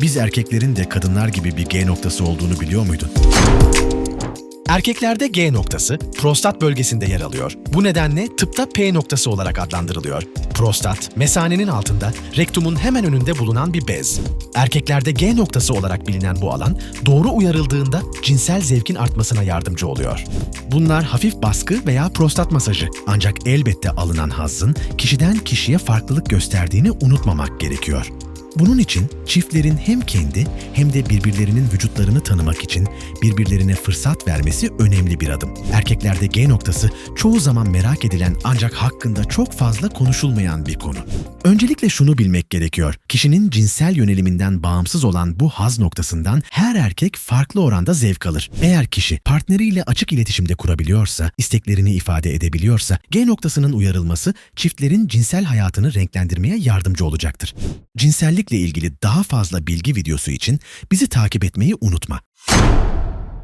Biz erkeklerin de kadınlar gibi bir G noktası olduğunu biliyor muydun? Erkeklerde G noktası prostat bölgesinde yer alıyor. Bu nedenle tıpta P noktası olarak adlandırılıyor. Prostat, mesanenin altında, rektumun hemen önünde bulunan bir bez. Erkeklerde G noktası olarak bilinen bu alan, doğru uyarıldığında cinsel zevkin artmasına yardımcı oluyor. Bunlar hafif baskı veya prostat masajı. Ancak elbette alınan hazzın kişiden kişiye farklılık gösterdiğini unutmamak gerekiyor. Bunun için çiftlerin hem kendi hem de birbirlerinin vücutlarını tanımak için birbirlerine fırsat vermesi önemli bir adım. Erkeklerde G noktası çoğu zaman merak edilen ancak hakkında çok fazla konuşulmayan bir konu. Öncelikle şunu bilmek gerekiyor. Kişinin cinsel yöneliminden bağımsız olan bu haz noktasından her erkek farklı oranda zevk alır. Eğer kişi partneriyle açık iletişimde kurabiliyorsa, isteklerini ifade edebiliyorsa, G noktasının uyarılması çiftlerin cinsel hayatını renklendirmeye yardımcı olacaktır. Cinsellikle ilgili daha fazla bilgi videosu için bizi takip etmeyi unutma.